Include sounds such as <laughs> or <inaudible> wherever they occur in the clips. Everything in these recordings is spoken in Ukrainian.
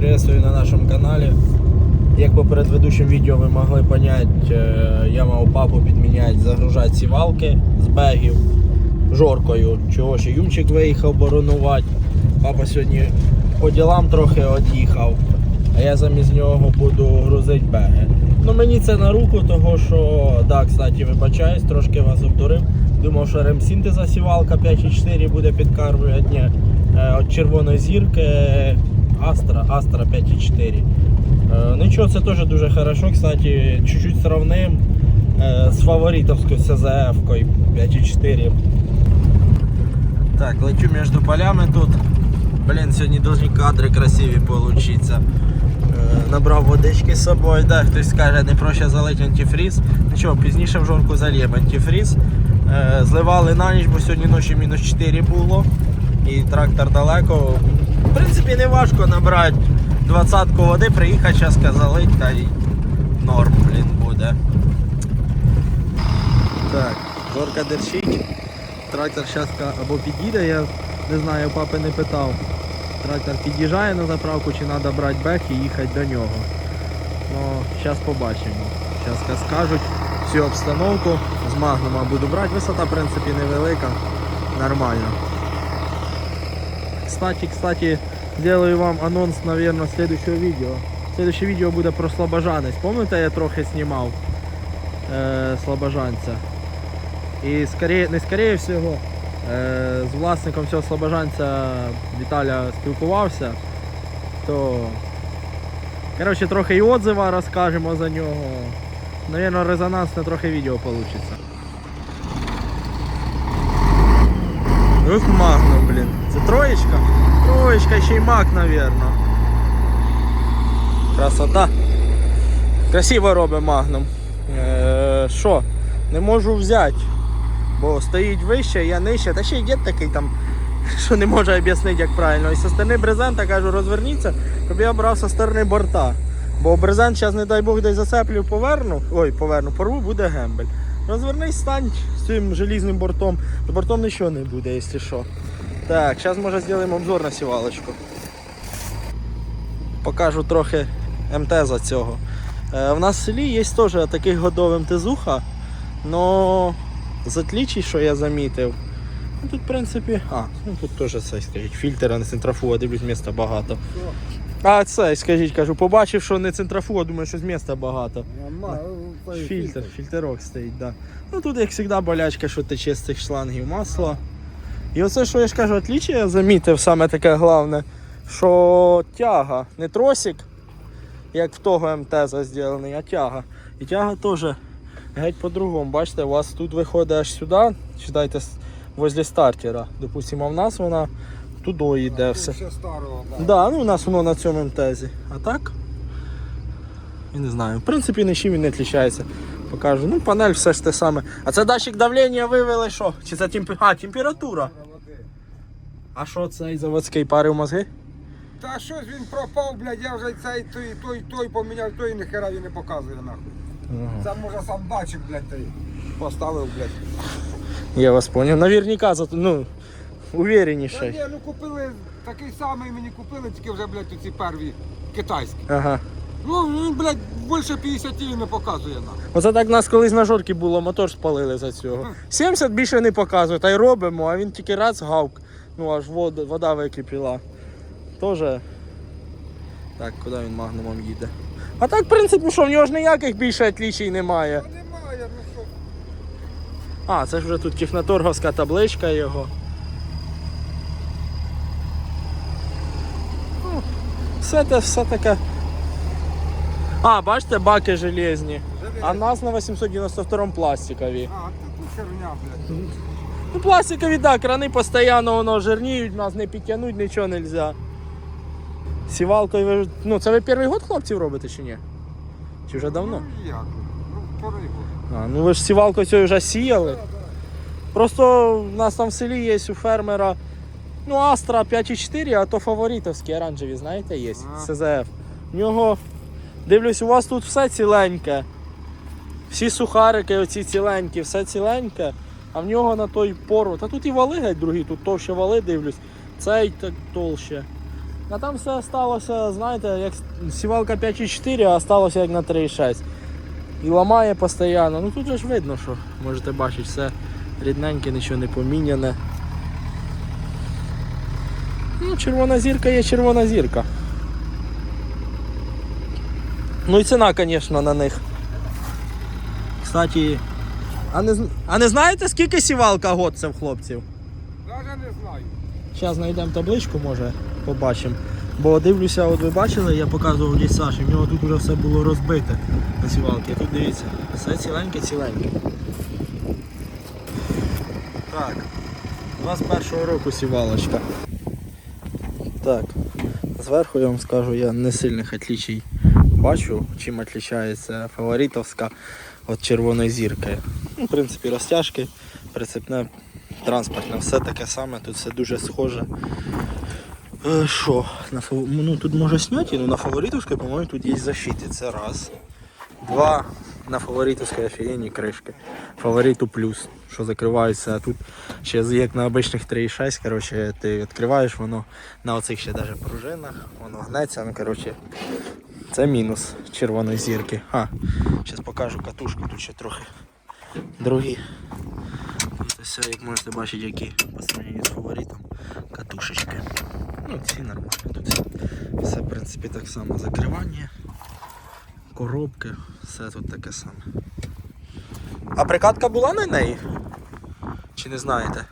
приветствую на нашому каналі. Як по предыдущому відео ви могли понять, е, я мав папу підміняти, загружати сівалки з бегів жоркою. Чого ще Юмчик виїхав боронувати. Папа сьогодні по ділам трохи од'їхав, а я замість нього буду грузити беги. Ну мені це на руку, того що, да, кстати, вибачаюсь, трошки вас обдурив. Думав, що ремсінтеза сівалка 5.4 буде підкармлювати. Е, от червоної зірки Астра, Астра 5.4. Е, Нічого, це теж дуже хорошо. Кстати, чуть-чуть сравним е, з фаворитовською СЗФ-кою 5.4. Так, лечу між полями тут. Блін, сьогодні дуже кадри красиві получиться. Е, Набрав водички з собою, да, хтось скаже, не проще залить антифріз. Нічого, пізніше в жорку зальємо антифріз. Е, Зливали на ніч, бо сьогодні ночі мінус 4 було. І трактор далеко. В принципі, не важко набрати двадцятку води, приїхати, зараз залить та й норм, блін, буде. Так, жорка дерчить. Трактор зараз або під'їде, я не знаю, папи не питав. Трактор під'їжджає на заправку, чи треба брати бек і їхати до нього. Ну, зараз побачимо. Зараз скажуть всю обстановку. З магнума буду брати. Висота, в принципі, невелика. Нормально. Кстати, кстати, сделаю вам анонс, наверное, следующего видео. Следующее видео буде про слобожанець. Помните, я трохи знімав е, слобожанця? І скорее, не скорее всього, е, з власником цього слобожанця Віталя спілкувався, то коротше, трохи і отзива розкажемо за нього. Навірно, резонансне трохи відео вийде. Ух, Магнум, блін. Це троєчка? Троєчка, ще й мак, навірно. Красота. Красиво робить Магнум. Е, Що? Не можу взяти. Бо стоїть вище, я нижче. Та ще й дід такий там, <laughs> що не може об'яснити, як правильно. І зі сторони брезента кажу, розверніться, щоб я брав зі сторони борта. Бо брезент зараз, не дай Бог, десь зацеплю, поверну. Ой, поверну, порву, буде гембель. Розвернись, стань з цим желізним бортом. З бортом нічого не буде, якщо що. Так, зараз може зробимо обзор на сівалочку. Покажу трохи МТ за цього. Е, в нас в селі є теж такий годовий МТЗуха, но з отличий, що я замітив. Ну, тут, в принципі, а, ну тут теж це, скажіть, фільтр, а не центрафуга, дивлюсь, міста багато. А це, скажіть, кажу, побачив, що не центрафуга, думаю, що з міста багато. Фільтр, фільтрок стоїть, да. Ну тут, як завжди, болячка, що тече з цих шлангів масло. І оце, що я ж кажу, отличие я замітив, саме таке головне, що тяга, не тросик, як в того МТЗ зроблений, а тяга. І тяга теж геть по-другому. Бачите, у вас тут виходить аж сюди, читайте, возле стартера. Допустимо, в нас вона туди йде все. Ще старого, да. Да, ну у нас воно на цьому МТЗі. А так? Я не знаю. В принципі, нічим він не відрізняється. Покажу. Ну, панель все ж те саме. А це датчик давлення вивели що? Чи це темп... а, температура? А що цей заводський парив мозги? Та щось він пропав, блядь, я вже цей той, той, той поміняв, той ніхера він не показує нахуй. Це може сам датчик, блядь, той поставив, блядь. Я вас понял. Наверняка, зато, ну, Та ні, ну купили такий самий мені купили, тільки вже, блядь, ці перві китайські. Ага. Ну, він, блядь, більше 50 і не показує нахуй. Оце так нас колись на жорки було, мотор спалили за цього. 70 більше не показує, та й робимо, а він тільки раз гавк. Ну аж вода, вода википіла. Тоже. Так, куди він магнумом їде? А так, в принципі, що в нього ж ніяких більше отлічій немає. Та немає, ну що. А, це ж вже тут техноторговська табличка його. Ну, Все те, все таке. А, бачите, баки железні. А нас на 892 пластикові. А, тут херня, блядь. Ну, пластикові, так, крани постійно воно жирніють, нас не підтягнуть, нічого не можна. Сівалкою Ну, це ви перший год хлопців робите чи ні? Чи вже давно? Ну, як? Ну, А, ну ви ж сівалкою цю вже сіяли. Просто в нас там в селі є у фермера. Ну, Астра 5,4, а то фаворитовські оранжеві, знаєте, є. А. СЗФ. В нього, дивлюсь, у вас тут все ціленьке. Всі сухарики оці ціленькі, все ціленьке. А в нього на той пору. Та тут і вали геть другі, тут товще вали дивлюсь. Цей так толще. А там все сталося, знаєте, як сівалка 5,4, а сталося як на 3,6. І ламає постійно. Ну тут же ж видно, що можете бачити, все рідненьке, нічого не поміняне. Ну, червона зірка є червона зірка. Ну і ціна, звісно, на них. Кстати, а не, а не знаєте, скільки сівалка год це в хлопців? Навіть не знаю. Зараз знайдемо табличку, може, побачимо. Бо дивлюся, от ви бачили, я показував десь Саші, в нього тут вже все було розбите на сівалки. Тут дивіться, все ціленьке, ціленьке. Так, 21-го року сівалочка. Так, зверху я вам скажу, я не сильних отличий бачу, чим відрізняється фаворитовська від червоної зірки. Ну, в принципі, розтяжки, прицепне транспортне, все таке саме, тут все дуже схоже. Е, Що? На фав... ну, тут може сняти, але на фаворитовській, по-моєму, тут є защити. Це раз. Два. На фаворитовській офігенні кришки. Фавориту плюс, що закривається. А тут ще як на обичних 3,6, коротше, ти відкриваєш, воно на оцих ще навіть пружинах, воно гнеться. Ну, коротше, це мінус червоної зірки. А, зараз покажу катушки, тут ще трохи другі. Тут все, як можете бачити, які по сравнению з фаворитом катушечки. Ну, ці нормально. Тут все, в принципі так само закривання, коробки, все тут таке саме. А прикатка була на неї? Чи не знаєте?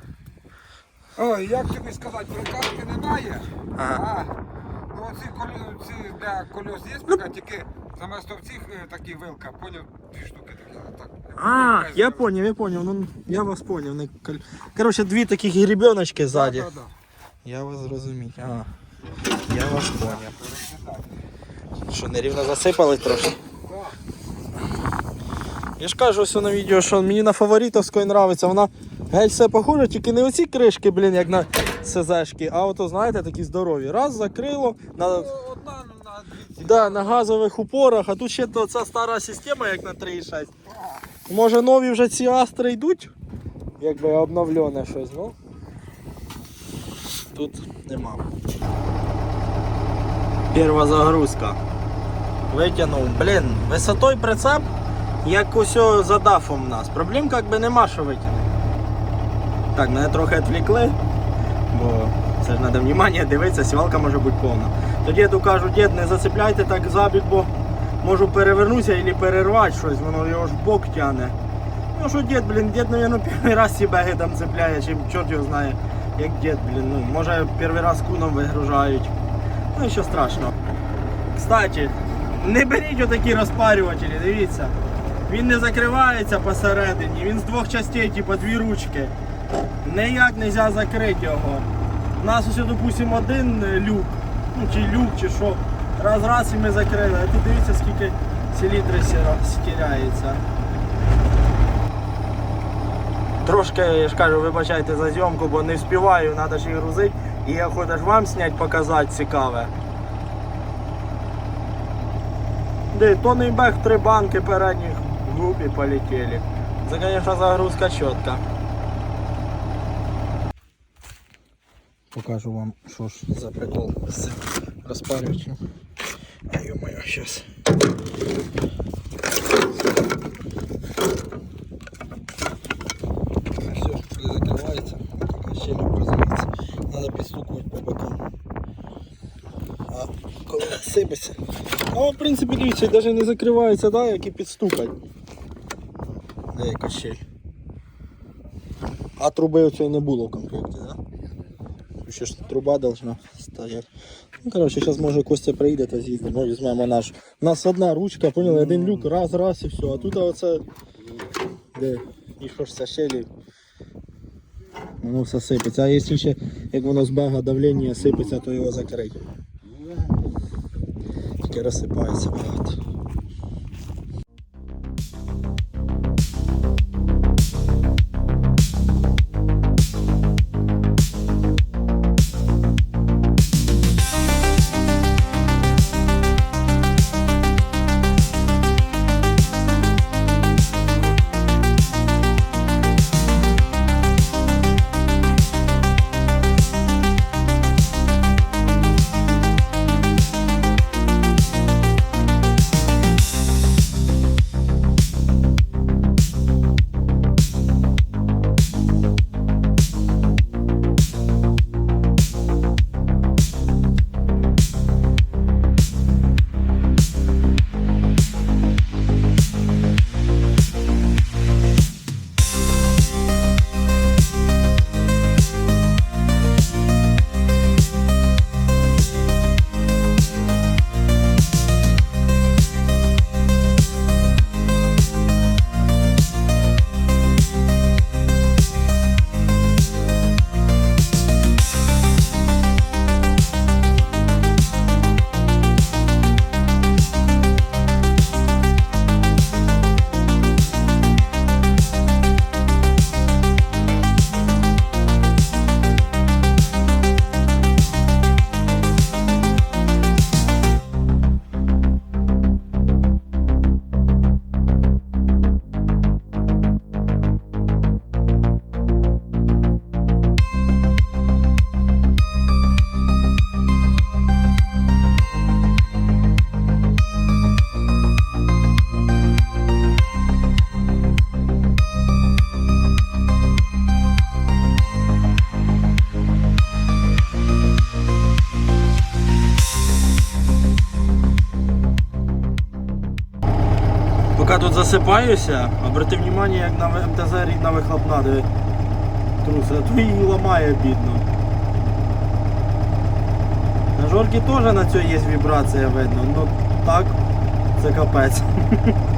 Ой, як тобі сказати, прикатки немає. Ага. А, оці ці для кольос є прикат, тільки заместо в цих е, такі вилка, поняв, дві штуки такі. Так. А, я понял, я понял. Ну, я вас понял. Не кол- Короче, дві таких гребеночки ззаді. Да, да, да. Я вас зрозумів. А, я вас понял. Що, нерівно засипали трошки? Я ж кажу все на відео, що мені на фаворитовської нравиться. Вона геть все похоже, тільки не оці кришки, блін, як на СЗшки, а ото, знаєте, такі здорові. Раз закрило, на, Ну, Одна на дві да, на газових упорах, а тут ще то, ця стара система, як на 3.6. Може нові вже ці астри йдуть, якби обновлене щось, ну. Тут нема. Перша загрузка. Витягнув. Блін, висотой прицеп, як усе за дафом у нас. Проблем як би нема, що витягнути. Так, мене трохи відвлекли, бо це ж треба внимання дивитися, сівалка може бути повна. То діду кажу, дід, не зацепляйте так забіг, бо можу перевернутися або перервати щось, воно його ж в бок тягне. Ну що дід, блін, дід, мабуть, перший раз ці беги там цепляє, чи чорт його знає, як дід, блін, ну, може перший раз куном вигружають. Ну і що страшного. Кстати, не беріть отакі розпарювачі, дивіться. Він не закривається посередині, він з двох частей, типу дві ручки. Ніяк не можна закрити його. У нас ось, допустимо, один люк, ну чи люк, чи що. Раз раз і ми закрили. А тут дивіться, скільки селітри стіряється. Трошки, я ж кажу, вибачайте за зйомку, бо не вспіваю, треба ж їх грузити. І я хочу ж вам зняти, показати цікаве. Де, тонний бег, три банки передніх в групі полетіли. Це, звісно, загрузка чітка. Покажу вам, що ж за прикол з розпарювачем. А ё-моё, сейчас. Все, не закривається, така щель образується. Треба підстукувати по бокам. А коли сипеться. Ну, в принципі, дивіться, навіть не закривається, да, як і підстукать. Деяка щель. А труби оцієї не було в комплекті, Тут труба должна стояти. Ну, коротше, зараз може Костя прийде та з'їздимо, візьмемо наш. У нас одна ручка, поняли, один люк, раз, раз і все. А тут оце. Де? І що ж це щелі? Воно все сипеться. А якщо ще, як воно з бега давлення сипеться, то його закрить. Тільки розсипається багато. Засипаюся, обрати внимание, як на МТЗ рідна вихлопна, диви. Труси, а то її ламає бідно. На жорки теж на цьому є вібрація видно, ну так, це капець. <laughs>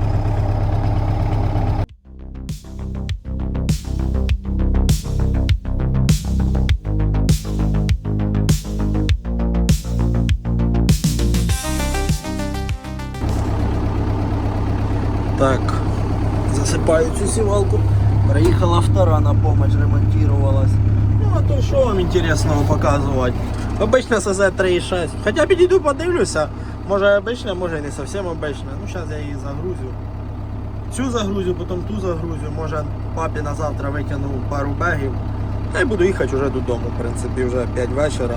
засипаю цю сівалку. Приїхала втора на помощь, ремонтувалась. Ну а то що вам інтересного показувати? Обична СЗ 3.6. Хоча підійду подивлюся. Може обична, може і не зовсім обична. Ну зараз я її загрузю. Цю загрузю, потім ту загрузю. Може папі на завтра витягну пару бегів. Та й буду їхати вже додому, в принципі, вже 5 вечора.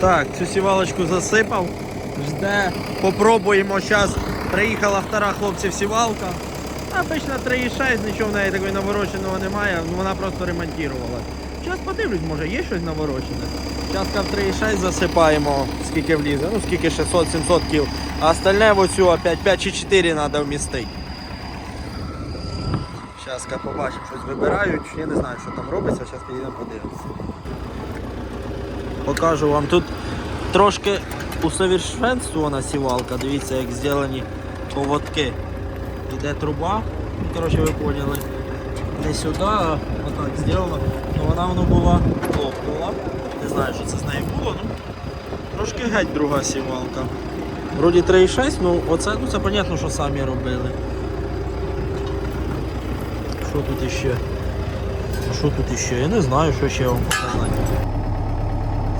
Так, цю сівалочку засипав. Жде. Попробуємо зараз. Приїхала втора хлопців сівалка. Обично 3,6, нічого в неї такої навороченого немає, ну, вона просто ремонтувала. Зараз подивлюсь, може є щось наворочене. Частка в 3,6 засипаємо, скільки влізе, ну скільки 600-700 кіл. А остальне в оцю опять 5 чи 4 треба вмістити. Зараз побачимо, щось вибирають. Я не знаю, що там робиться, зараз підійдемо подивимося. Покажу вам тут трошки усовершенствована сівалка. Дивіться, як зроблені поводки. Іде труба, ну, коротше ви поняли. Не сюди, а отак зроблено. Ну вона воно була лопнула. Не знаю, що це з нею було, ну трошки геть друга сівалка. Вроді 3,6, ну оце, ну це понятно, що самі робили. Що тут іще? Що тут іще? Я не знаю, що ще вам показати.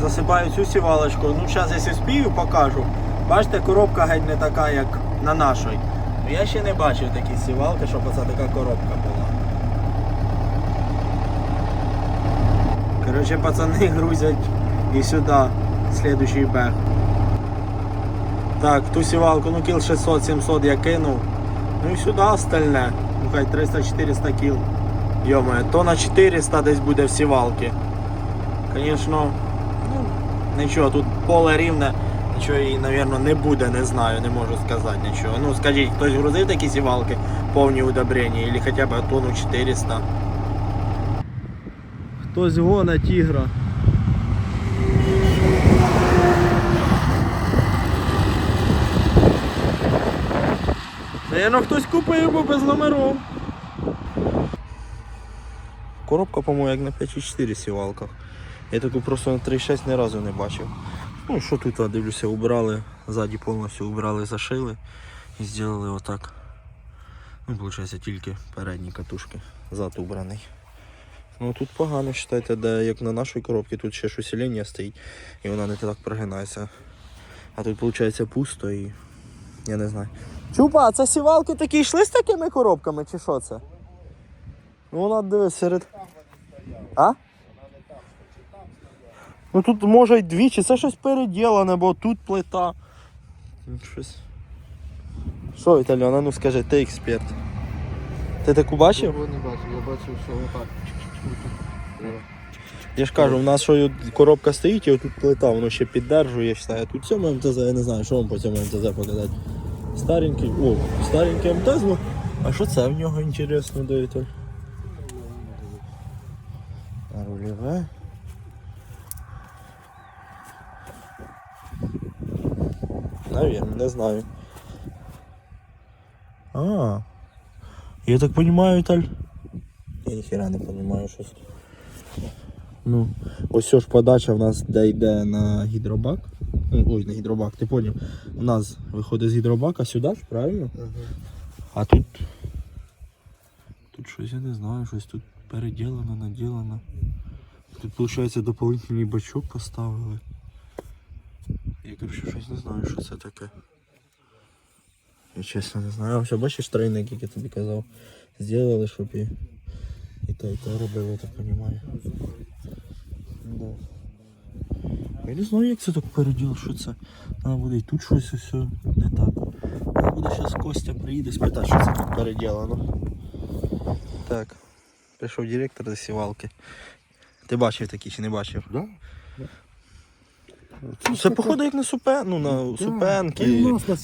Засипаю цю сівалочку. Ну, зараз, якщо спію, покажу. Бачите, коробка геть не така, як на нашій. Ну, я ще не бачив такі сівалки, щоб оця така коробка була. Коротше, пацани грузять і сюди слідуючий бег. Так, ту сівалку, ну кіл 600-700 я кинув. Ну і сюди остальне. Ну хай 300-400 кіл. Йоме, то на 400 десь буде в сівалки. Звісно, ну, нічого, тут поле рівне, нічого її, мабуть, не буде, не знаю, не можу сказати нічого. Ну, скажіть, хтось грузив такі сівалки повні удобрення, або хоча б тонну 400. Хтось гона тігра. Наверно, хтось купив, бо без номерів. Коробка, по-моєму, як на 5,4 сівалках. Я таку просто на 3,6 ні разу не бачив. Ну, що тут, дивлюся, убрали, ззаді повністю убрали, зашили і зробили отак. Ну, виходить, тільки передні катушки, зад убраний. Ну тут погано, вважайте, де як на нашій коробці, тут ще ж усилення стоїть і вона не так прогинається. А тут виходить пусто і я не знаю. Чупа, а це сівалки такі йшли з такими коробками чи що це? Ну вона дивись серед. А? Ну тут може й дві, чи це щось переділене, бо тут плита. Ну, Щось. Що, Віталіона, ну скажи, ти експерт. Ти таку бачив? Я не бачив, я бачив, що отак. Я ж кажу, в нас що коробка стоїть, і отут плита, воно ще піддержує, я вважаю. Тут цьому МТЗ, я не знаю, що вам по цьому МТЗ показати. Старенький, о, старенький МТЗ. ну, А що це в нього інтересно, Віталь? Рульове. Наверное, не знаю. А, я так понимаю, Віталь. Я ніхера не понимаю, що це. Ну, ось ж подача в нас де йде на гідробак. Ну, Ой, на гідробак, ти поняв. У нас виходить з гідробака сюди ж, правильно? А тут. Тут щось я не знаю, щось тут переділено, наділено. Тут, виходить, дополнительний бачок поставили. Я коротше щось не знаю, що це таке. Я чесно не знаю. А все, бачиш тройник, як я тобі казав. Зробили, щоб і. І те, і те робили, я так розумію. Да. Я не знаю, як це так переділ, що це. Треба буде і тут щось усе не так. Треба буде зараз Костя приїде спитати, що це тут переділено. Так. Прийшов директор засівалки. Ти бачив такі чи не бачив? Да? Це походу як на супен, ну на супенки.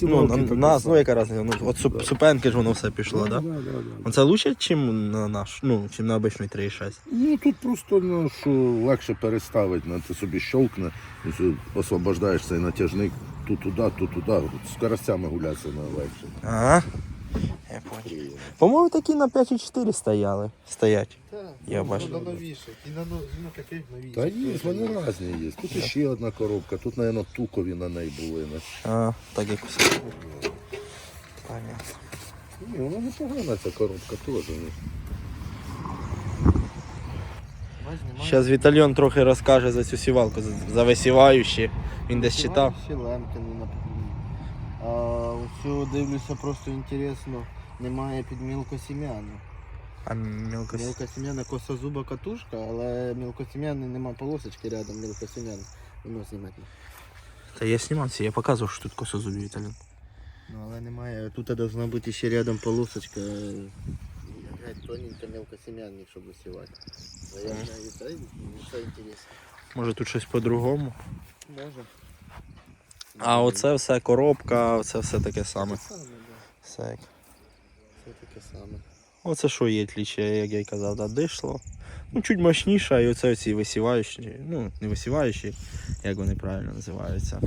ну, на, нас, ну яка разниця, ну, от суп, супенки ж воно все пішло, так? Да? Да, да, да. Оце лучше, чим на наш, ну, чим на обичний 3,6. Ну тут просто ну, що легше переставити, на ти собі щолкне, освобождаєш цей натяжник тут туди, тут туди. З скоростями гулятися на легше. Ага. Я понял. По-моєму, такі на 5,4 стояли. Стоять. Так, Я ну, бачу. На новіших. І на ну, ну, таких новіших. Та є, вони різні є. Тут ще одна коробка, тут, мабуть, тукові на неї були. не? А, так як усе. Понятно. Ні, вона непогана ця коробка теж. ну. Бач, немає. Зараз Вітальйон трохи розкаже за цю сівалку, за- за висіваючі. Він десь читав. Ще Лемкіни на А ось дивлюся, просто інтересно. Немає під мілкосім'яну. А мілко... Мілкосім'яна косозуба катушка, але мілкосім'яний нема полосочки рядом мілкосім'ян. Воно знімати. Та я знімав я показував, що тут косозубі Вітальйон. Ну але немає. Тут должна бути ще рядом полосочка. Тоненька мілкосім'янник, щоб висівати. Я знаю, це, це інтересно. Може тут щось по-другому. Може. А оце все коробка, оце все таке саме. Те саме. Все як. Це таке саме. Оце що є тліче, як я й казав, да, дишло. Ну, чуть мощніша, і оце ці висіваючі, ну, не висіваючі, як вони правильно називаються.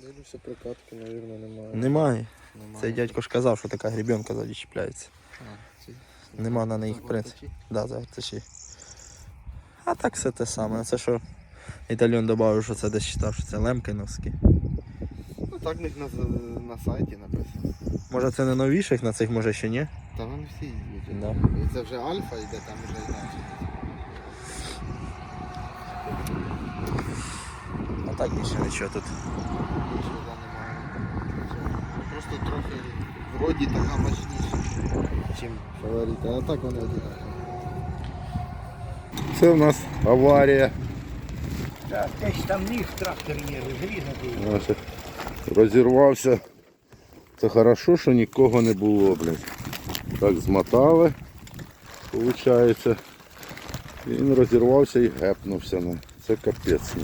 Дивлюся, прокатки, мабуть, немає. Немає. Немає. Цей дядько ж казав, що така грібенка ззаді чіпляється. Нема на них принципі. Да. А так все те саме. Це що Італьйон додав, що це десь читав, що це лемкиновські. Ну так в них на, на сайті написано. Може це не новіших, на цих може ще ні. Та вони всі йдуть. Да. І Це вже альфа йде, там вже інакше. А так більше нічого тут. Нічого немає. Просто трохи вроді така мощніша, чим фаворити. А так вони одинакові. Це в нас аварія. Так, десь там ніг трактор є, розрізаний. Ось, Розірвався. Це хорошо, що нікого не було, блін. Так змотали, виходить. Він розірвався і гепнувся. Ну. Це капець. ну.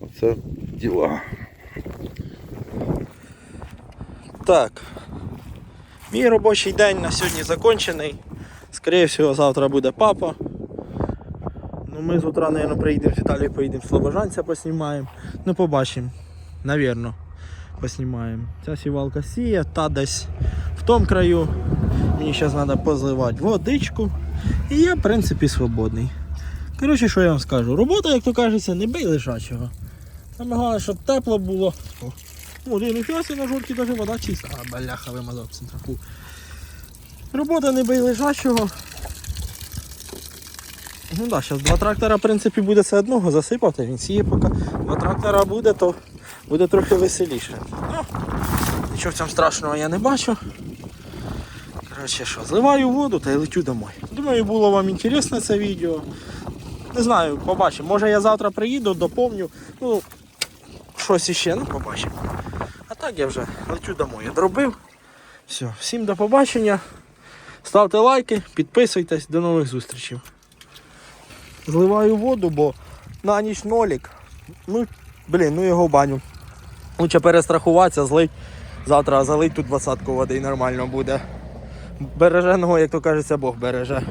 Оце діла. Так. Мій робочий день на сьогодні закінчений. Скоріше всього, завтра буде папа. Ну, ми з утра, мабуть, приїдемо з Італії, поїдемо в Слобожанця, поснімаємо. Ну, побачимо. Навірно, поснімаємо. Ця сівалка сіє, та десь в тому краю. Мені зараз треба позливати водичку. І я, в принципі, свободний. Коротше, що я вам скажу? Робота, як то кажеться, не бий лежачого. Саме головне, щоб тепло було. О, о, диви, на жовтій даже вода чиста. А, бляха, вимазав центрафу. Робота не бий лежачого. Ну так, зараз два трактора, в принципі, буде це одного засипати, він сіє поки два трактора буде, то буде трохи веселіше. Ну, нічого в цьому страшного я не бачу. Коротше що, зливаю воду та й летю домой. Думаю, було вам інтересне це відео. Не знаю, побачимо. Може я завтра приїду, доповню. Ну, щось іще, ну побачимо. А так я вже лечу домой. Я дробив. Все, всім до побачення. Ставте лайки, підписуйтесь, до нових зустрічей. Зливаю воду, бо на ніч нолік. Ну, блін, ну його баню. Лучше перестрахуватися, злить. Завтра залить тут двадцятку води і нормально буде. Береженого, як то кажеться, Бог береже.